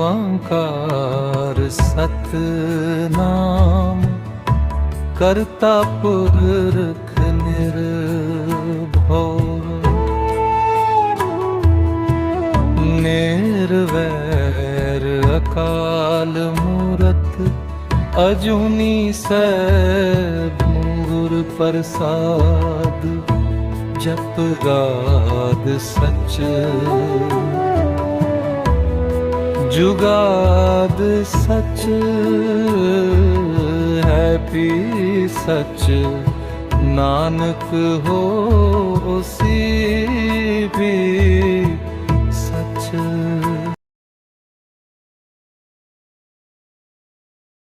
ਓੰਕਾਰ ਸਤਨਾਮ ਕਰਤਾ ਪੁਰਖ ਨਿਰਭਉ ਨਿਰਵੈਰ ਅਕਾਲ ਮੂਰਤ ਅਜੂਨੀ ਸੈਭੰ ਪ੍ਰਸਾਦ ਜਪ ਗਾਦ ਸੱਚ। ਜੁਗਾਦ ਸੱਚ ਹੈ ਵੀ ਸੱਚ। ਨਾਨਕ ਹੋ ਉਸੀ ਵੀ ਸੱਚ।